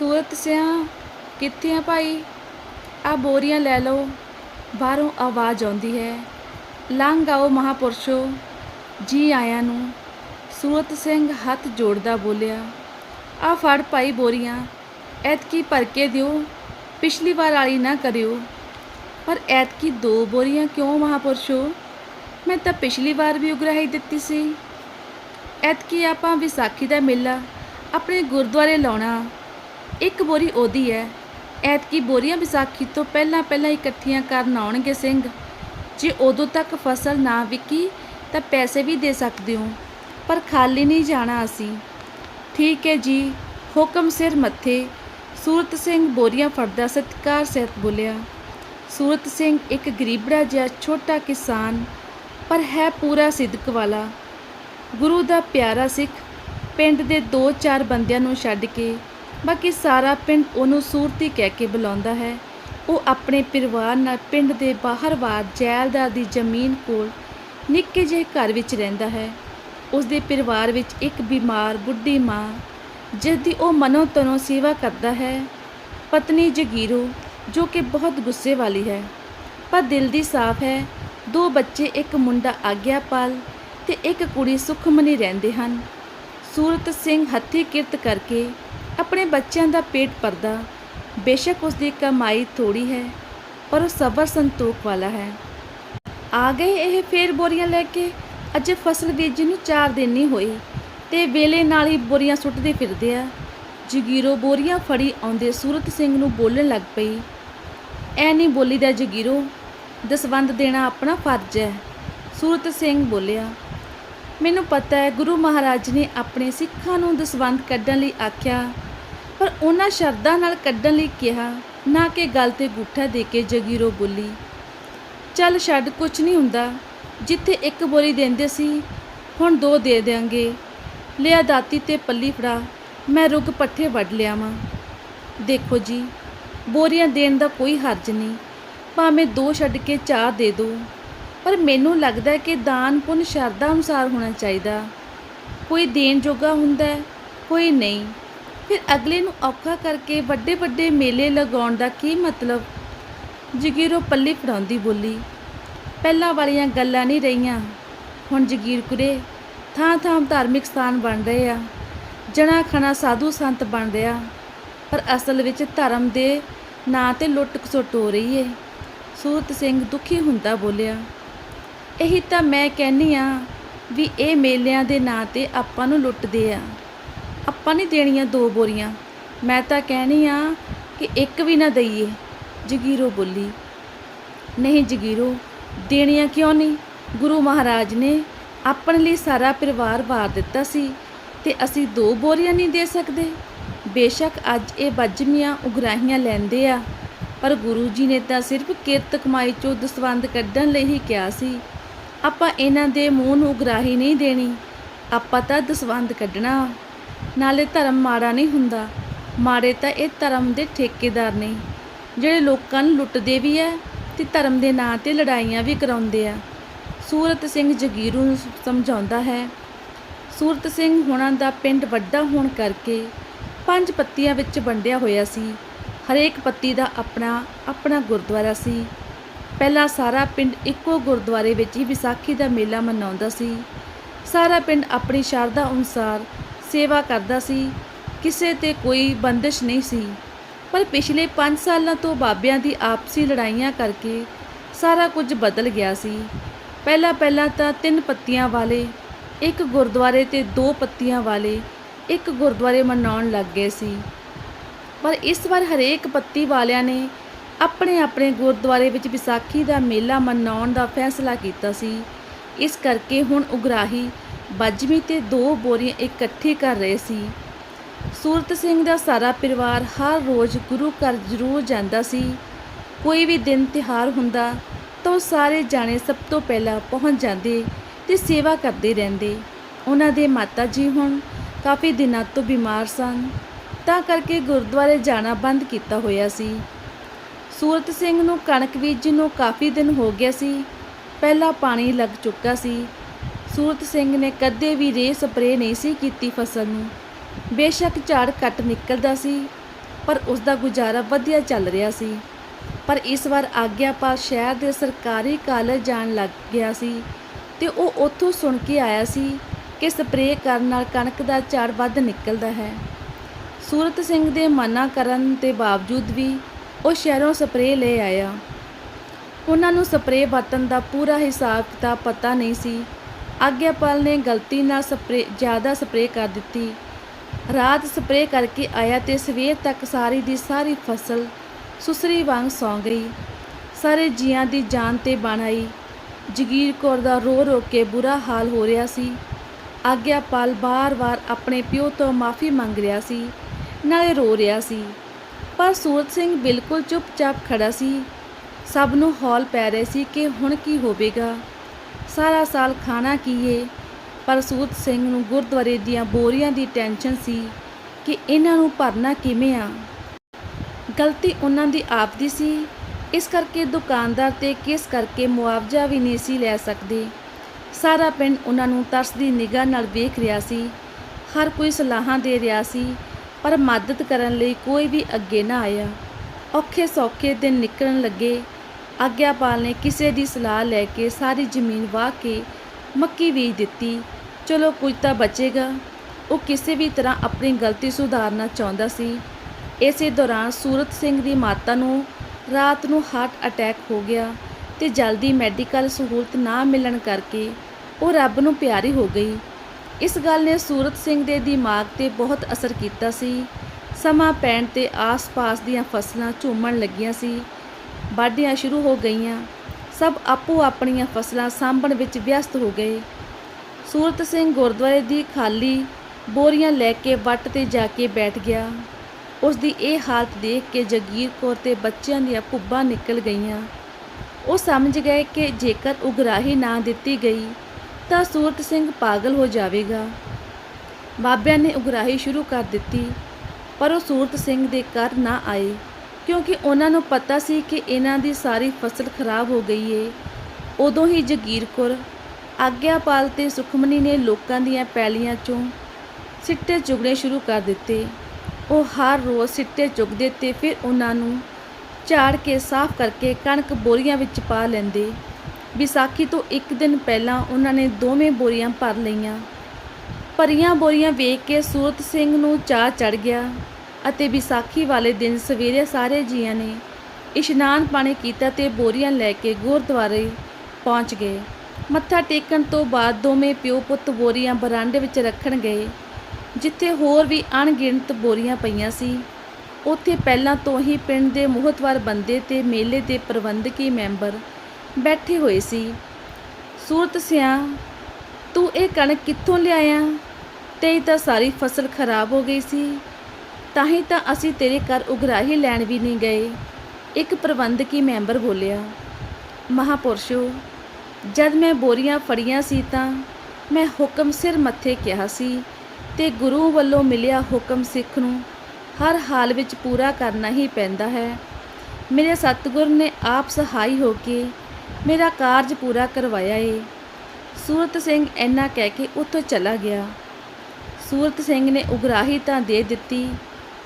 ਸੂਰਤ ਸਿਆ, ਕਿੱਥੇ ਆ ਭਾਈ? ਆ ਬੋਰੀਆਂ ਲੈ ਲਓ, ਬਾਹਰੋਂ ਆਵਾਜ਼ ਆਉਂਦੀ ਹੈ। ਲੰਘ ਆਓ ਮਹਾਪੁਰਸ਼ੋ, ਜੀ ਆਇਆਂ ਨੂੰ। ਸੂਰਤ ਸਿੰਘ ਹੱਥ ਜੋੜਦਾ ਬੋਲਿਆ ਆ ਫੜ ਭਾਈ ਬੋਰੀਆਂ, ਐਤਕੀ ਭਰ ਕੇ ਦਿਓ, ਪਿਛਲੀ ਵਾਰ ਵਾਲੀ ਨਾ ਕਰਿਓ। ਪਰ ਐਤਕੀ ਦੋ ਬੋਰੀਆਂ ਕਿਉਂ ਮਹਾਪੁਰਸ਼ੋ? ਮੈਂ ਤਾਂ ਪਿਛਲੀ ਵਾਰ ਵੀ ਉਗਰਾਹੀ ਦਿੱਤੀ ਸੀ। ਐਤਕੀ ਆਪਾਂ ਵਿਸਾਖੀ ਦਾ ਮੇਲਾ ਆਪਣੇ ਗੁਰਦੁਆਰੇ ਲਾਉਣਾ ਇੱਕ ਬੋਰੀ ਉਹਦੀ ਹੈ ਐਤਕੀ ਬੋਰੀਆਂ ਵਿਸਾਖੀ ਤੋਂ ਪਹਿਲਾਂ ਪਹਿਲਾਂ ਇਕੱਠੀਆਂ ਕਰਨ ਆਉਣਗੇ ਸਿੰਘ। ਜੇ ਉਦੋਂ ਤੱਕ ਫਸਲ ਨਾ ਵਿਕੀ, ਤਾਂ ਪੈਸੇ ਵੀ ਦੇ ਸਕਦੇ ਹੋ। ਪਰ ਖਾਲੀ ਨਹੀਂ ਜਾਣਾ ਅਸੀਂ। ਠੀਕ ਹੈ ਜੀ, ਹੁਕਮ ਸਿਰ ਮੱਥੇ। ਸੂਰਤ ਸਿੰਘ ਬੋਰੀਆਂ ਫੜਦਾ ਸਤਿਕਾਰ ਸਹਿਤ ਬੋਲਿਆ। ਸੂਰਤ ਸਿੰਘ ਇੱਕ ਗਰੀਬੜਾ ਜਿਹਾ ਛੋਟਾ ਕਿਸਾਨ, ਪਰ ਹੈ ਪੂਰਾ ਸਿਦਕ ਵਾਲਾ। ਗੁਰੂ ਦਾ ਪਿਆਰਾ ਸਿੱਖ ਪਿੰਡ ਦੇ ਦੋ ਚਾਰ ਬੰਦਿਆਂ ਨੂੰ ਛੱਡ ਕੇ ਬਾਕੀ ਸਾਰਾ ਪਿੰਡ ਉਹਨੂੰ ਸੂਰਤੀ ਕਹਿ ਕੇ ਬੁਲਾਉਂਦਾ ਹੈ। ਉਹ ਆਪਣੇ ਪਰਿਵਾਰ ਨਾਲ ਪਿੰਡ ਦੇ ਬਾਹਰਵਾਰ ਜੈਲਦਾਰ ਦੀ ਜ਼ਮੀਨ ਕੋਲ ਨਿੱਕੇ ਜਿਹੇ ਘਰ ਵਿੱਚ ਰਹਿੰਦਾ ਹੈ। ਉਸ ਦੇ ਪਰਿਵਾਰ ਵਿੱਚ ਇੱਕ ਬਿਮਾਰ ਬੁੱਢੀ ਮਾਂ ਜਿਸ ਦੀ ਉਹ ਮਨੋ ਤਨੋ ਸੇਵਾ ਕਰਦਾ ਹੈ। ਪਤਨੀ ਜਗੀਰੂ, ਜੋ ਕਿ ਬਹੁਤ ਗੁੱਸੇ ਵਾਲੀ ਹੈ। ਪਰ ਦਿਲ ਦੀ ਸਾਫ਼ ਹੈ, ਦੋ ਬੱਚੇ, ਇੱਕ ਮੁੰਡਾ ਆਗਿਆਪਾਲ ਤੇ ਇੱਕ ਕੁੜੀ ਸੁਖਮਨੀ ਰਹਿੰਦੇ ਹਨ। ਸੂਰਤ ਸਿੰਘ ਹੱਥੀਂ ਕਿਰਤ ਕਰਕੇ ਆਪਣੇ ਬੱਚਿਆਂ ਦਾ ਪੇਟ ਭਰਦਾ। ਬੇਸ਼ੱਕ ਉਸ ਦੀ ਕਮਾਈ ਥੋੜੀ ਹੈ, ਪਰ ਉਹ ਸਬਰ ਸੰਤੋਖ ਵਾਲਾ ਹੈ। ਆ ਗਏ ਇਹ ਫੇਰ ਬੋਰੀਆਂ ਲੈ ਕੇ। ਅਜੇ ਫਸਲ ਬੀਜਣ ਨੂੰ 4 ਦਿਨ ਨਹੀਂ ਹੋਏ, ਤੇ ਵੇਲੇ ਨਾਲ ਹੀ ਬੋਰੀਆਂ ਸੁੱਟਦੇ ਫਿਰਦੇ ਆ। ਜਗੀਰੋ ਬੋਰੀਆਂ ਫੜੀ ਆਉਂਦੇ ਸੂਰਤ ਸਿੰਘ ਨੂੰ ਬੋਲਣ ਲੱਗ ਪਈ। ਐ ਨਹੀਂ ਬੋਲੀਦਾ ਜਗੀਰੋ, ਦਸਵੰਦ ਦੇਣਾ ਆਪਣਾ ਫਰਜ਼ ਹੈ। ਸੂਰਤ ਸਿੰਘ ਬੋਲਿਆ, ਮੈਨੂੰ ਪਤਾ ਹੈ ਗੁਰੂ ਮਹਾਰਾਜ ਨੇ ਆਪਣੇ ਸਿੱਖਾਂ ਨੂੰ ਦਸਵੰਦ ਕੱਢਣ ਲਈ ਆਖਿਆ ਪਰ ਉਹਨਾਂ ਸ਼ਰਧਾ ਨਾਲ ਕੱਢਣ ਲਈ ਕਿਹਾ, ਨਾ ਕਿ ਗੱਲ ਤੇ ਗੁੱਠਾ ਦੇ ਕੇ ਜਗੀਰੋ ਬੋਲੀ, ਚੱਲ ਛੱਡ, ਕੁਛ ਨਹੀਂ ਹੁੰਦਾ। ਜਿੱਥੇ ਇੱਕ ਬੋਰੀ ਦਿੰਦੇ ਸੀ, ਹੁਣ ਦੋ ਦੇ ਦਿਆਂਗੇ। ਲਿਆ ਦਾਤੀ ਤੇ ਪੱਲੀ ਫੜਾ, ਮੈਂ ਰੁੱਗ ਪੱਠੇ ਵੱਢ ਲਿਆਵਾਂ। ਦੇਖੋ ਜੀ, ਬੋਰੀਆਂ ਦੇਣ ਦਾ ਕੋਈ ਹਰਜ ਨਹੀਂ। ਭਾਵੇਂ ਦੋ ਛੱਡ ਕੇ ਚਾਰ ਦੇ ਦੋ, ਪਰ ਮੈਨੂੰ ਲੱਗਦਾ ਕਿ ਦਾਨ ਪੁੰਨ ਸ਼ਰਧਾ ਅਨੁਸਾਰ ਹੋਣਾ ਚਾਹੀਦਾ। ਕੋਈ ਦੇਣ ਜੋਗਾ ਹੁੰਦਾ ਕੋਈ ਨਹੀਂ। ਫਿਰ ਅਗਲੇ ਨੂੰ ਔਖਾ ਕਰਕੇ ਵੱਡੇ ਵੱਡੇ ਮੇਲੇ ਲਗਾਉਣ ਦਾ ਕੀ ਮਤਲਬ? ਜਗੀਰੋ ਪੱਲੀ ਫੜਾਉਂਦੀ ਬੋਲੀ, ਪਹਿਲਾਂ ਵਾਲੀਆਂ ਗੱਲਾਂ ਨਹੀਂ ਰਹੀਆਂ। ਹੁਣ ਜਗੀਰਪੁਰੇ ਥਾਂ ਥਾਂ ਧਾਰਮਿਕ ਸਥਾਨ ਬਣ ਰਹੇ ਆ। ਜਣਾ ਖਣਾ ਸਾਧੂ ਸੰਤ ਬਣ ਰਿਹਾ ਪਰ ਅਸਲ ਵਿੱਚ ਧਰਮ ਦੇ ਨਾਂ ਤੇ ਲੁੱਟ ਖਸੁੱਟ ਹੋ ਰਹੀ ਏ। ਸੂਰਤ ਸਿੰਘ ਦੁਖੀ ਹੁੰਦਾ ਬੋਲਿਆ, ਇਹੀ ਤਾਂ ਮੈਂ ਕਹਿੰਨੀ ਆ ਵੀ ਇਹ ਮੇਲਿਆਂ ਦੇ ਨਾਂ ਤੇ ਆਪਾਂ ਨੂੰ ਲੁੱਟਦੇ ਆ। ਆਪਾਂ ਨਹੀਂ ਦੇਣੀਆਂ ਦੋ ਬੋਰੀਆਂ। ਮੈਂ ਤਾਂ ਕਹਿਣੀ ਆ ਕਿ ਇੱਕ ਵੀ ਨਾ ਦਈਏ। ਜਗੀਰੋ ਬੋਲੀ, ਨਹੀਂ ਜਗੀਰੋ, ਦੇਣੀਆਂ ਕਿਉਂ ਨਹੀਂ? ਗੁਰੂ ਮਹਾਰਾਜ ਨੇ ਆਪਣੇ ਲਈ ਸਾਰਾ ਪਰਿਵਾਰ ਵਾਰ ਦਿੱਤਾ ਸੀ ਤੇ ਅਸੀਂ ਦੋ ਬੋਰੀਆਂ ਨਹੀਂ ਦੇ ਸਕਦੇ। ਬੇਸ਼ੱਕ ਅੱਜ ਇਹ ਬੱਜਮੀਆਂ ਉਗਰਾਹੀਆਂ ਲੈਂਦੇ ਆ, ਪਰ ਗੁਰੂ ਜੀ ਨੇ ਤਾਂ ਸਿਰਫ ਕਿਰਤ ਕਮਾਈ ਚੋਂ ਦਸਵੰਦ ਕੱਢਣ ਲਈ ਹੀ ਕਿਹਾ ਸੀ, ਆਪਾਂ ਇਹਨਾਂ ਦੇ ਮੂੰਹ ਨੂੰ ਉਗਰਾਹੀ ਨਹੀਂ ਦੇਣੀ। ਆਪਾਂ ਤਾਂ ਦਸਵੰਦ ਕੱਢਣਾ। ਨਾਲੇ ਧਰਮ ਮਾੜਾ ਨਹੀਂ ਹੁੰਦਾ। ਮਾੜੇ ਤਾਂ ਇਹ ਧਰਮ ਦੇ ਠੇਕੇਦਾਰ ਨੇ। ਜਿਹੜੇ ਲੋਕਾਂ ਨੂੰ ਲੁੱਟਦੇ ਵੀ ਐ ਤੇ ਧਰਮ ਦੇ ਨਾਂ ਤੇ ਲੜਾਈਆਂ ਵੀ ਕਰਾਉਂਦੇ ਆ। ਸੂਰਤ ਸਿੰਘ ਜਗੀਰੂ ਨੂੰ ਸਮਝਾਉਂਦਾ ਹੈ, ਸੂਰਤ ਸਿੰਘ ਹੁਣਾਂ ਦਾ ਪਿੰਡ ਵੱਡਾ ਹੋਣ ਕਰਕੇ ਪੰਜ ਪੱਤੀਆਂ ਵਿੱਚ ਵੰਡਿਆ ਹੋਇਆ ਸੀ। ਹਰੇਕ ਪੱਤੀ ਦਾ ਆਪਣਾ ਆਪਣਾ ਗੁਰਦੁਆਰਾ ਸੀ। ਪਹਿਲਾਂ ਸਾਰਾ ਪਿੰਡ ਇੱਕੋ ਗੁਰਦੁਆਰੇ ਵਿੱਚ ਹੀ ਵਿਸਾਖੀ ਦਾ ਮੇਲਾ ਮਨਾਉਂਦਾ ਸੀ। ਸਾਰਾ ਪਿੰਡ ਆਪਣੀ ਸ਼ਰਧਾ ਅਨੁਸਾਰ ਸੇਵਾ ਕਰਦਾ ਸੀ, ਕਿਸੇ ਤੇ ਕੋਈ ਬੰਦਿਸ਼ ਨਹੀਂ ਸੀ। ਪਰ ਪਿਛਲੇ 5 ਸਾਲਾਂ ਤੋਂ ਬਾਬਿਆਂ ਦੀ ਆਪਸੀ ਲੜਾਈਆਂ ਕਰਕੇ ਸਾਰਾ ਕੁਝ ਬਦਲ ਗਿਆ ਸੀ। ਪਹਿਲਾਂ ਪਹਿਲਾਂ ਤਾਂ ਤਿੰਨ ਪੱਤੀਆਂ ਵਾਲੇ, ਇੱਕ ਗੁਰਦੁਆਰੇ ਤੇ ਦੋ ਪੱਤੀਆਂ ਵਾਲੇ, ਇੱਕ ਗੁਰਦੁਆਰੇ ਮਨਾਉਣ ਲੱਗ ਗਏ ਸੀ। ਪਰ ਇਸ ਵਾਰ ਹਰੇਕ ਪੱਤੀ ਵਾਲਿਆਂ ਨੇ ਆਪਣੇ ਆਪਣੇ ਗੁਰਦੁਆਰੇ ਵਿੱਚ ਵਿਸਾਖੀ ਦਾ ਮੇਲਾ ਮਨਾਉਣ ਦਾ ਫੈਸਲਾ ਕੀਤਾ ਸੀ। ਇਸ ਕਰਕੇ ਹੁਣ ਉਗਰਾਹੀ ਬੱਜਵੀਂ ਤੇ ਦੋ ਬੋਰੀਆਂ ਇਕੱਠੀ ਕਰ ਰਹੇ ਸੀ। ਸੂਰਤ ਸਿੰਘ ਦਾ ਸਾਰਾ ਪਰਿਵਾਰ ਹਰ ਰੋਜ਼ ਗੁਰੂ ਘਰ ਜ਼ਰੂਰ ਜਾਂਦਾ ਸੀ। ਕੋਈ ਵੀ ਦਿਨ ਤਿਹਾਰ ਹੁੰਦਾ ਤਾਂ ਉਹ ਸਾਰੇ ਜਾਣੇ ਸਭ ਤੋਂ ਪਹਿਲਾਂ ਪਹੁੰਚ ਜਾਂਦੇ ਤੇ ਸੇਵਾ ਕਰਦੇ ਰਹਿੰਦੇ। ਉਹਨਾਂ ਦੇ ਮਾਤਾ ਜੀ ਹੁਣ ਕਾਫੀ ਦਿਨਾਂ ਤੋਂ ਬਿਮਾਰ ਸਨ। ਤਾਂ ਕਰਕੇ ਗੁਰਦੁਆਰੇ ਜਾਣਾ ਬੰਦ ਕੀਤਾ ਹੋਇਆ ਸੀ। ਸੂਰਤ ਸਿੰਘ ਨੂੰ ਕਣਕ ਬੀਜਣ ਨੂੰ ਕਾਫੀ ਦਿਨ ਹੋ ਗਿਆ ਸੀ। ਪਹਿਲਾਂ ਪਾਣੀ ਲੱਗ ਚੁੱਕਾ ਸੀ। ਸੂਰਤ ਸਿੰਘ ਨੇ ਕਦੇ ਵੀ ਰੇ ਸਪਰੇ ਨਹੀਂ ਸੀ ਕੀਤੀ ਫਸਲ ਨੂੰ। ਬੇਸ਼ੱਕ ਝਾੜ ਘੱਟ ਨਿਕਲਦਾ ਸੀ, ਪਰ ਉਸ ਦਾ ਗੁਜ਼ਾਰਾ ਵਧੀਆ ਚੱਲ ਰਿਹਾ ਸੀ। ਪਰ ਇਸ ਵਾਰ ਆਗਿਆਪਾਲ ਸ਼ਹਿਰ ਦੇ ਸਰਕਾਰੀ ਕਾਲਜ ਜਾਣ ਲੱਗ ਗਿਆ ਸੀ ਤੇ ਉਹ ਉੱਥੋਂ ਸੁਣ ਕੇ ਆਇਆ ਸੀ ਕਿ ਸਪਰੇਅ ਕਰਨ ਨਾਲ ਕਣਕ ਦਾ ਝਾੜ ਵੱਧ ਨਿਕਲਦਾ ਹੈ। ਸੂਰਤ ਸਿੰਘ ਦੇ ਮਨਾ ਕਰਨ ਦੇ ਬਾਵਜੂਦ ਵੀ ਉਹ ਸ਼ਹਿਰੋਂ ਸਪਰੇਅ ਲੈ ਆਇਆ। ਉਹਨਾਂ ਨੂੰ ਸਪਰੇਅ ਵਰਤਣ ਦਾ ਪੂਰਾ ਹਿਸਾਬ ਕਿਤਾਬ ਪਤਾ ਨਹੀਂ ਸੀ ਆਗਿਆਪਾਲ ਨੇ ਗਲਤੀ ਨਾਲ ਸਪਰੇ, ਜ਼ਿਆਦਾ ਸਪਰੇਅ ਕਰ ਦਿੱਤੀ। ਰਾਤ ਸਪਰੇਅ ਕਰਕੇ ਆਇਆ ਤੇ ਸਵੇਰ ਤੱਕ ਸਾਰੀ ਦੀ ਸਾਰੀ ਫਸਲ ਸੁਸਰੀ ਵਾਂਗ ਸੌਂ ਗਈ। ਸਾਰੇ ਜੀਆਂ ਦੀ ਜਾਨ ਤੇ ਬਣ ਆਈ। ਜਗੀਰ ਕੌਰ ਦਾ ਰੋ ਰੋ ਕੇ ਬੁਰਾ ਹਾਲ ਹੋ ਰਿਹਾ ਸੀ। ਆਗਿਆਪਾਲ ਬਾਰ-ਬਾਰ ਆਪਣੇ ਪਿਓ ਤੋਂ ਮਾਫੀ ਮੰਗ ਰਿਹਾ ਸੀ, ਨਾਲੇ ਰੋ ਰਿਹਾ ਸੀ। ਪਰ ਸੂਰਤ ਸਿੰਘ ਬਿਲਕੁਲ ਚੁੱਪਚਾਪ ਖੜਾ ਸੀ। ਸਭ ਨੂੰ ਹੌਲ ਪੈ ਰਹੇ ਸੀ ਕਿ ਹੁਣ ਕੀ ਹੋਵੇਗਾ। ਸਾਰਾ ਸਾਲ ਖਾਣਾ ਕੀ ਪਰ ਸੂਰਤ ਸਿੰਘ ਨੂੰ ਗੁਰਦੁਆਰੇ ਦੀਆਂ ਬੋਰੀਆਂ ਦੀ ਟੈਨਸ਼ਨ ਸੀ ਕਿ ਇਹਨਾਂ ਨੂੰ ਭਰਨਾ ਕਿਵੇਂ ਆ। ਗਲਤੀ ਉਹਨਾਂ ਦੀ ਆਪ ਦੀ ਸੀ। ਇਸ ਕਰਕੇ ਦੁਕਾਨਦਾਰ ਤੇ ਕਿਸ ਕਰਕੇ ਮੁਆਵਜ਼ਾ ਵੀ ਨਹੀਂ ਸੀ ਲੈ ਸਕਦੇ। ਸਾਰਾ ਪਿੰਡ ਉਹਨਾਂ ਨੂੰ ਤਰਸ ਦੀ ਨਿਗਾਹ ਨਾਲ ਵੇਖ ਰਿਹਾ ਸੀ। ਹਰ ਕੋਈ ਸਲਾਹਾਂ ਦੇ ਰਿਹਾ ਸੀ, ਪਰ ਮਦਦ ਕਰਨ ਲਈ ਕੋਈ ਵੀ ਅੱਗੇ ਨਾ ਆਇਆ। ਔਖੇ ਸੌਖੇ ਦਿਨ ਨਿਕਲਣ ਲੱਗੇ। ਆਗਿਆਪਾਲ ਨੇ ਕਿਸੇ ਦੀ ਸਲਾਹ ਲੈ ਕੇ ਸਾਰੀ ਜ਼ਮੀਨ ਵਾਹ ਕੇ ਮੱਕੀ ਬੀਜ ਦਿੱਤੀ। ਚਲੋ ਕੁਝ ਤਾਂ ਬਚੇਗਾ। ਉਹ ਕਿਸੇ ਵੀ ਤਰ੍ਹਾਂ ਆਪਣੀ ਗਲਤੀ ਸੁਧਾਰਨਾ ਚਾਹੁੰਦਾ ਸੀ। ਇਸੇ ਦੌਰਾਨ ਸੂਰਤ ਸਿੰਘ ਦੀ ਮਾਤਾ ਨੂੰ ਰਾਤ ਨੂੰ ਹਾਰਟ ਅਟੈਕ ਹੋ ਗਿਆ ਤੇ ਜਲਦੀ ਮੈਡੀਕਲ ਸਹੂਲਤ ਨਾ ਮਿਲਣ ਕਰਕੇ ਉਹ ਰੱਬ ਨੂੰ ਪਿਆਰੀ ਹੋ ਗਈ। ਇਸ ਗੱਲ ਨੇ ਸੂਰਤ ਸਿੰਘ ਦੇ ਦਿਮਾਗ ਤੇ ਬਹੁਤ ਅਸਰ ਕੀਤਾ ਸੀ। ਸਮਾਂ ਪੈਣ ਤੇ ਆਸ-ਪਾਸ ਦੀਆਂ ਫਸਲਾਂ ਝੂਮਣ ਲੱਗੀਆਂ ਸੀ। ਵਾਢੀਆਂ ਸ਼ੁਰੂ ਹੋ ਗਈਆਂ। ਸਭ ਆਪੋ ਆਪਣੀਆਂ ਫਸਲਾਂ ਸਾਂਭਣ ਵਿੱਚ ਵਿਅਸਤ ਹੋ ਗਏ। ਸੂਰਤ ਸਿੰਘ ਗੁਰਦੁਆਰੇ ਦੀ ਖਾਲੀ ਬੋਰੀਆਂ ਲੈ ਕੇ ਵੱਟ ਤੇ ਜਾ ਕੇ ਬੈਠ ਗਿਆ। ਉਸ ਦੀ ਇਹ ਹਾਲਤ ਦੇਖ ਕੇ ਜਗੀਰ ਕੌਰ ਤੇ ਬੱਚਿਆਂ ਦੀਆਂ ਭੁੱਬਾਂ ਨਿਕਲ ਗਈਆਂ। ਉਹ ਸਮਝ ਗਏ ਕਿ ਜੇਕਰ ਉਗਰਾਹੀ ਨਾ ਦਿੱਤੀ ਗਈ, ਤਾਂ ਸੂਰਤ ਸਿੰਘ ਪਾਗਲ ਹੋ ਜਾਵੇਗਾ। ਬਾਬਿਆਂ ਨੇ ਉਗਰਾਹੀ ਸ਼ੁਰੂ ਕਰ ਦਿੱਤੀ, ਪਰ ਉਹ ਸੂਰਤ ਸਿੰਘ ਦੇ ਘਰ ਨਾ ਆਏ। ਕਿਉਂਕਿ ਉਹਨਾਂ ਨੂੰ ਪਤਾ ਸੀ ਕਿ ਇਹਨਾਂ ਦੀ ਸਾਰੀ ਫਸਲ ਖਰਾਬ ਹੋ ਗਈ ਏ। ਉਦੋਂ ਹੀ ਜਗੀਰ ਕੌਰ ਆਗਿਆਪਾਲ ਤੇ ਸੁਖਮਨੀ ਨੇ ਲੋਕਾਂ ਦੀਆਂ ਪੈਲੀਆਂ ਚੋਂ ਸਿੱਟੇ ਚੁਗਣੇ ਸ਼ੁਰੂ ਕਰ ਦਿੱਤੇ। ਉਹ ਹਰ ਰੋਜ਼ ਸਿੱਟੇ ਚੁਗਦੇ ਤੇ ਫਿਰ ਉਹਨਾਂ ਨੂੰ ਝਾੜ ਕੇ ਸਾਫ਼ ਕਰਕੇ ਕਣਕ ਬੋਰੀਆਂ ਵਿੱਚ ਪਾ ਲੈਂਦੇ। ਵਿਸਾਖੀ ਤੋਂ ਇੱਕ ਦਿਨ ਪਹਿਲਾਂ ਉਹਨਾਂ ਨੇ ਦੋਵੇਂ ਬੋਰੀਆਂ ਭਰ ਲਈਆਂ। ਭਰੀਆਂ ਬੋਰੀਆਂ ਵੇਖ ਕੇ ਸੂਰਤ ਸਿੰਘ ਨੂੰ ਚਾਹ ਚੜ ਗਿਆ। ਅਤੇ ਵਿਸਾਖੀ ਵਾਲੇ ਦਿਨ ਸਵੇਰੇ ਸਾਰੇ ਜੀਆਂ ਨੇ ਇਸ਼ਨਾਨ ਪਾਣੀ ਕੀਤਾ ਤੇ ਬੋਰੀਆਂ ਲੈ ਕੇ ਗੁਰਦੁਆਰੇ ਪਹੁੰਚ ਗਏ। ਮੱਥਾ ਟੇਕਣ ਤੋਂ ਬਾਅਦ ਦੋਵੇਂ ਪਿਓ ਪੁੱਤ ਬੋਰੀਆਂ ਬਰਾਂਡੇ ਵਿੱਚ ਰੱਖਣ ਗਏ, ਜਿੱਥੇ ਹੋਰ ਵੀ ਅਣਗਿਣਤ ਬੋਰੀਆਂ ਪਈਆਂ ਸੀ। ਉੱਥੇ ਪਹਿਲਾਂ ਤੋਂ ਹੀ ਪਿੰਡ ਦੇ ਮੋਹਤਵਾਰ ਬੰਦੇ ਤੇ ਮੇਲੇ ਦੇ ਪ੍ਰਬੰਧਕੀ ਮੈਂਬਰ ਬੈਠੇ ਹੋਏ ਸੀ। ਸੂਰਤ ਸਿਆ, ਤੂੰ ਇਹ ਕਣਕ ਕਿੱਥੋਂ ਲਿਆਇਆ? ਤੇਰੀ ਤਾਂ ਸਾਰੀ ਫਸਲ ਖਰਾਬ ਹੋ ਗਈ ਸੀ। ਤਾਂ ਹੀ ਤਾਂ ਅਸੀਂ ਤੇਰੇ ਘਰ ਉਗਰਾਹੀ ਲੈਣ ਵੀ ਨਹੀਂ ਗਏ। ਇੱਕ ਪ੍ਰਬੰਧਕੀ ਮੈਂਬਰ ਬੋਲਿਆ, ਮਹਾਪੁਰਸ਼ੋ, ਜਦ ਮੈਂ ਬੋਰੀਆਂ ਫੜੀਆਂ ਸੀ ਤਾਂ ਮੈਂ ਹੁਕਮ ਸਿਰ ਮੱਥੇ ਕਿਹਾ ਸੀ ਤੇ ਗੁਰੂ ਵੱਲੋਂ ਮਿਲਿਆ ਹੁਕਮ ਸਿੱਖ ਨੂੰ ਹਰ ਹਾਲ ਵਿੱਚ ਪੂਰਾ ਕਰਨਾ ਹੀ ਪੈਂਦਾ ਹੈ। ਮੇਰੇ ਸਤਿਗੁਰ ਨੇ ਆਪ ਸਹਾਈ ਹੋ ਕੇ ਮੇਰਾ ਕਾਰਜ ਪੂਰਾ ਕਰਵਾਇਆ ਏ। ਸੂਰਤ ਸਿੰਘ ਇੰਨਾ ਕਹਿ ਕੇ ਉੱਥੋਂ ਚਲਾ ਗਿਆ। ਸੂਰਤ ਸਿੰਘ ਨੇ ਉਗਰਾਹੀ ਤਾਂ ਦੇ ਦਿੱਤੀ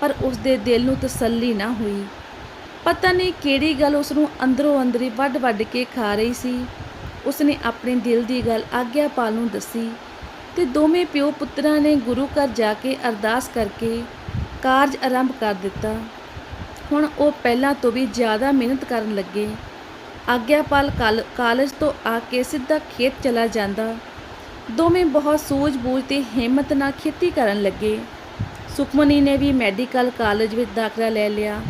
ਪਰ ਉਸ ਦੇ ਦਿਲ ਨੂੰ ਤਸੱਲੀ ਨਾ ਹੋਈ। ਪਤਾ ਨਹੀਂ ਕਿਹੜੀ ਗੱਲ ਉਸ ਨੂੰ ਅੰਦਰੋਂ ਅੰਦਰੀ ਵੱਡ-ਵੱਡ ਕੇ ਖਾ ਰਹੀ ਸੀ। ਉਸਨੇ ਆਪਣੇ ਦਿਲ ਦੀ ਗੱਲ ਆਗਿਆਪਾਲ ਨੂੰ ਦੱਸੀ ਤੇ ਦੋਵੇਂ ਪਿਓ ਪੁੱਤਰਾਂ ਨੇ ਗੁਰੂ ਘਰ ਜਾ ਕੇ ਅਰਦਾਸ ਕਰਕੇ ਕਾਰਜ ਆਰੰਭ ਕਰ ਦਿੱਤਾ। ਹੁਣ ਉਹ ਪਹਿਲਾਂ ਤੋਂ ਵੀ ਜ਼ਿਆਦਾ ਮਿਹਨਤ ਕਰਨ ਲੱਗੇ। ਆਗਿਆਪਾਲ ਕਾਲ- ਕਾਲਜ ਤੋਂ ਆ ਕੇ ਸਿੱਧਾ ਖੇਤ ਚਲਾ ਜਾਂਦਾ। ਦੋਵੇਂ ਬਹੁਤ ਸੂਝ-ਬੂਝ ਤੇ ਹਿੰਮਤ ਨਾਲ ਖੇਤੀ ਕਰਨ ਲੱਗੇ। ਸੁਖਮਨੀ ਨੇ ਵੀ ਮੈਡੀਕਲ ਕਾਲਜ ਵਿੱਚ ਦਾਖਲਾ ਲੈ ਲਿਆ।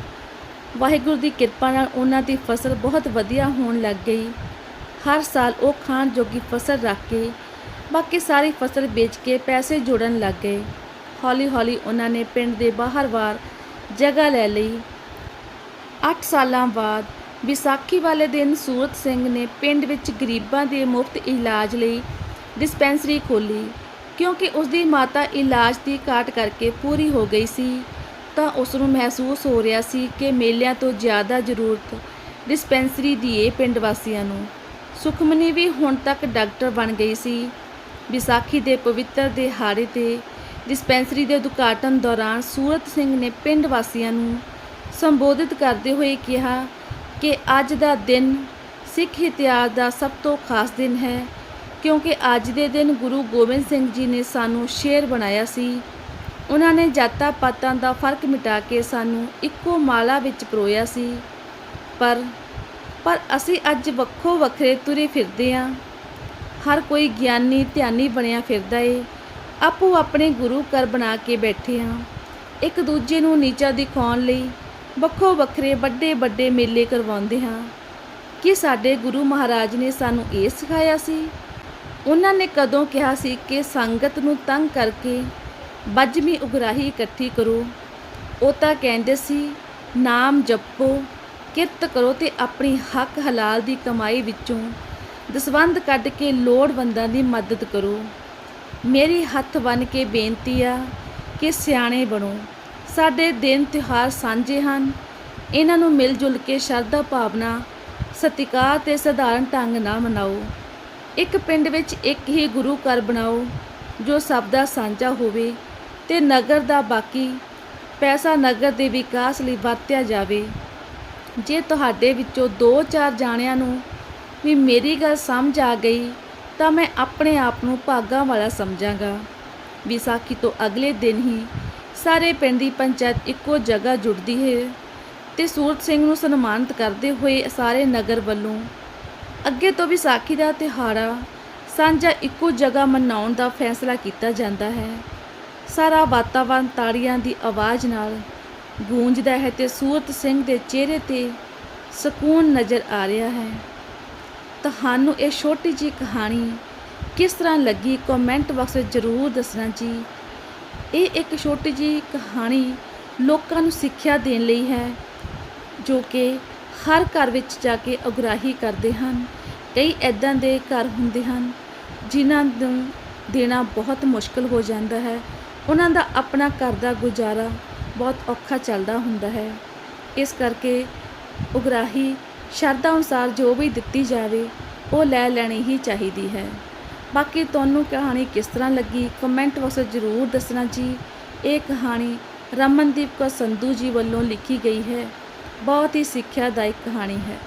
ਵਾਹਿਗੁਰੂ ਦੀ ਕਿਰਪਾ ਨਾਲ ਉਹਨਾਂ ਦੀ ਫਸਲ ਬਹੁਤ ਵਧੀਆ ਹੋਣ ਲੱਗ ਗਈ। ਹਰ ਸਾਲ ਉਹ ਖਾਣ ਜੋਗੀ ਫਸਲ ਰੱਖ ਕੇ ਬਾਕੀ ਸਾਰੀ ਫਸਲ ਵੇਚ ਕੇ ਪੈਸੇ ਜੋੜਨ ਲੱਗ ਗਏ। ਹੌਲੀ-ਹੌਲੀ ਉਹਨਾਂ ਨੇ ਪਿੰਡ ਦੇ ਬਾਹਰ-ਬਾਰ ਜਗ੍ਹਾ ਲੈ ਲਈ। 8 ਸਾਲਾਂ ਬਾਅਦ ਵਿਸਾਖੀ ਵਾਲੇ ਦਿਨ ਸੂਰਤ ਸਿੰਘ ਨੇ ਪਿੰਡ ਵਿੱਚ ਗਰੀਬਾਂ ਦੇ ਮੁਫਤ ਇਲਾਜ ਲਈ ਡਿਸਪੈਂਸਰੀ ਖੋਲੀ ਕਿਉਂਕਿ ਉਸ ਦੀ ਮਾਤਾ ਇਲਾਜ ਦੀ ਘਾਟ ਕਰਕੇ ਪੂਰੀ ਹੋ ਗਈ ਸੀ, ਤਾਂ ਉਸ ਨੂੰ ਮਹਿਸੂਸ ਹੋ ਰਿਹਾ ਸੀ ਕਿ ਮੇਲਿਆਂ ਤੋਂ ਜ਼ਿਆਦਾ ਜ਼ਰੂਰਤ ਡਿਸਪੈਂਸਰੀ ਦੀ ਏ ਪਿੰਡ ਵਾਸੀਆਂ ਨੂੰ। ਸੁਖਮਨੀ ਵੀ ਹੁਣ ਤੱਕ ਡਾਕਟਰ ਬਣ ਗਈ ਸੀ। ਵਿਸਾਖੀ ਦੇ ਪਵਿੱਤਰ ਦਿਹਾੜੇ ਤੇ ਡਿਸਪੈਂਸਰੀ ਦੇ ਉਦਘਾਟਨ ਦੌਰਾਨ ਸੂਰਤ ਸਿੰਘ ਨੇ ਪਿੰਡ ਵਾਸੀਆਂ ਨੂੰ ਸੰਬੋਧਿਤ ਕਰਦੇ ਹੋਏ ਕਿਹਾ ਕਿ ਅੱਜ ਦਾ ਦਿਨ ਸਿੱਖ ਇਤਿਹਾਸ ਦਾ ਸਭ ਤੋਂ ਖਾਸ ਦਿਨ ਹੈ। ਕਿਉਂਕਿ ਅੱਜ ਦੇ ਦਿਨ ਗੁਰੂ ਗੋਬਿੰਦ ਸਿੰਘ ਜੀ ਨੇ ਸਾਨੂੰ ਸ਼ੇਰ ਬਣਾਇਆ ਸੀ। ਉਹਨਾਂ ਨੇ ਜਾਤਾਂ ਪਾਤਾਂ ਦਾ ਫ਼ਰਕ ਮਿਟਾ ਕੇ ਸਾਨੂੰ ਇੱਕੋ ਮਾਲਾ ਵਿੱਚ ਪਰੋਇਆ ਸੀ। ਪਰ ਪਰ ਅਸੀਂ ਅੱਜ ਵੱਖੋ ਵੱਖਰੇ ਤੁਰੇ ਫਿਰਦੇ ਹਾਂ ਹਰ ਕੋਈ ਗਿਆਨੀ, ਧਿਆਨੀ ਬਣਿਆ ਫਿਰਦਾ ਏ। ਆਪੋ ਆਪਣੇ ਗੁਰੂ ਘਰ ਬਣਾ ਕੇ ਬੈਠੇ ਹਾਂ ਇੱਕ ਦੂਜੇ ਨੂੰ ਨੀਚਾ ਦਿਖਾਉਣ ਲਈ ਵੱਖੋ ਵੱਖਰੇ ਵੱਡੇ ਵੱਡੇ ਮੇਲੇ ਕਰਵਾਉਂਦੇ ਹਾਂ ਕਿ ਸਾਡੇ ਗੁਰੂ ਮਹਾਰਾਜ ਨੇ ਸਾਨੂੰ ਇਹ ਸਿਖਾਇਆ ਸੀ? ਉਹਨਾਂ ਨੇ ਕਦੋਂ ਕਿਹਾ ਸੀ ਕਿ ਸੰਗਤ ਨੂੰ ਤੰਗ ਕਰਕੇ ਬੱਜਵੀਂ ਉਗਰਾਹੀ ਇਕੱਠੀ ਕਰੋ। ਉਹ ਤਾਂ ਕਹਿੰਦੇ ਸੀ, ਨਾਮ ਜਪੋ, ਕਿਰਤ ਕਰੋ ਤੇ ਆਪਣੀ ਹੱਕ ਹਲਾਲ ਦੀ ਕਮਾਈ ਵਿੱਚੋਂ ਦਸਵੰਧ ਕੱਢ ਕੇ ਲੋੜਵੰਦਾਂ ਦੀ ਮਦਦ ਕਰੋ। ਮੇਰੀ ਹੱਥ ਬੰਨ ਕੇ ਬੇਨਤੀ ਆ ਕਿ ਸਿਆਣੇ ਬਣੋ। ਸਾਡੇ ਦਿਨ ਤਿਉਹਾਰ ਸਾਂਝੇ ਹਨ। ਇਹਨਾਂ ਨੂੰ ਮਿਲ ਜੁਲ ਕੇ ਸ਼ਰਧਾ ਭਾਵਨਾ ਸਤਿਕਾਰ ਤੇ ਸਧਾਰਨ ਢੰਗ ਨਾਲ ਮਨਾਓ। ਇੱਕ ਪਿੰਡ ਵਿੱਚ ਇੱਕ ਹੀ ਗੁਰੂ ਘਰ ਬਣਾਓ, ਜੋ ਸਭ ਦਾ ਸਾਂਝਾ ਹੋਵੇ ਤੇ ਨਗਰ ਦਾ ਬਾਕੀ ਪੈਸਾ ਨਗਰ ਦੇ ਵਿਕਾਸ ਲਈ ਵਰਤਿਆ ਜਾਵੇ। ਜੇ ਤੁਹਾਡੇ ਵਿੱਚੋਂ 2-4 ਜਾਣਿਆਂ ਨੂੰ ਵੀ ਮੇਰੀ ਗੱਲ ਸਮਝ ਆ ਗਈ, ਤਾਂ ਮੈਂ ਆਪਣੇ ਆਪ ਨੂੰ ਭਾਗਾਂ ਵਾਲਾ ਸਮਝਾਂਗਾ। ਵਿਸਾਖੀ ਤੋਂ ਅਗਲੇ ਦਿਨ ਹੀ ਸਾਰੇ ਪਿੰਡ ਦੀ ਪੰਚਾਇਤ ਇੱਕੋ ਜਗ੍ਹਾ ਜੁੜਦੀ ਹੈ ਤੇ ਸੂਰਤ ਸਿੰਘ ਨੂੰ ਸਨਮਾਨਿਤ ਕਰਦੇ ਹੋਏ ਸਾਰੇ ਨਗਰ ਵੱਲੋਂ ਅੱਗੇ ਤੋਂ ਵਿਸਾਖੀ ਦਾ ਤਿਉਹਾਰਾ ਸਾਂਝਾ ਇੱਕੋ ਜਗ੍ਹਾ ਮਨਾਉਣ ਦਾ ਫੈਸਲਾ ਕੀਤਾ ਜਾਂਦਾ ਹੈ। ਸਾਰਾ ਵਾਤਾਵਰਣ ਤਾੜੀਆਂ ਦੀ ਆਵਾਜ਼ ਨਾਲ ਗੂੰਜਦਾ ਹੈ ਤੇ ਸੂਰਤ ਸਿੰਘ ਦੇ ਚਿਹਰੇ ਤੇ ਸਕੂਨ ਨਜ਼ਰ ਆ ਰਿਹਾ ਹੈ। ਤੁਹਾਨੂੰ ਇਹ ਛੋਟੀ ਜੀ ਕਹਾਣੀ ਕਿਸ ਤਰ੍ਹਾਂ ਲੱਗੀ ਕਮੈਂਟ ਬਾਕਸ ਵਿੱਚ ਜ਼ਰੂਰ ਦੱਸਣਾ ਜੀ। ਇਹ ਇੱਕ ਛੋਟੀ ਜੀ ਕਹਾਣੀ ਲੋਕਾਂ ਨੂੰ ਸਿੱਖਿਆ ਦੇਣ ਲਈ ਹੈ, ਜੋ ਕਿ ਹਰ ਘਰ ਵਿੱਚ ਜਾ ਕੇ ਉਗਰਾਹੀ ਕਰਦੇ ਹਨ। ਕਈ ਐਦਾਂ ਦੇ ਘਰ ਹੁੰਦੇ ਹਨ, ਜਿਨ੍ਹਾਂ ਨੂੰ ਦੇਣਾ ਬਹੁਤ ਮੁਸ਼ਕਲ ਹੋ ਜਾਂਦਾ ਹੈ। ਉਹਨਾਂ ਦਾ ਆਪਣਾ ਘਰ ਦਾ ਗੁਜ਼ਾਰਾ ਬਹੁਤ ਔਖਾ ਚੱਲਦਾ ਹੁੰਦਾ ਹੈ। ਇਸ ਕਰਕੇ ਉਗਰਾਹੀ ਸ਼ਰਧਾ ਅਨੁਸਾਰ ਜੋ ਵੀ ਦਿੱਤੀ ਜਾਵੇ, ਉਹ ਲੈ ਲੈਣੀ ਹੀ ਚਾਹੀਦੀ ਹੈ। ਬਾਕੀ ਤੁਹਾਨੂੰ ਕਹਾਣੀ ਕਿਸ ਤਰ੍ਹਾਂ ਲੱਗੀ ਕਮੈਂਟ ਬਾਕਸ ਵਿੱਚ ਜ਼ਰੂਰ ਦੱਸਣਾ ਜੀ। ਇਹ ਕਹਾਣੀ ਰਮਨਦੀਪ ਕੌਰ ਸੰਧੂ ਜੀ ਵੱਲੋਂ ਲਿਖੀ ਗਈ ਹੈ। ਬਹੁਤ ਹੀ ਸਿੱਖਿਆਦਾਇਕ ਕਹਾਣੀ ਹੈ।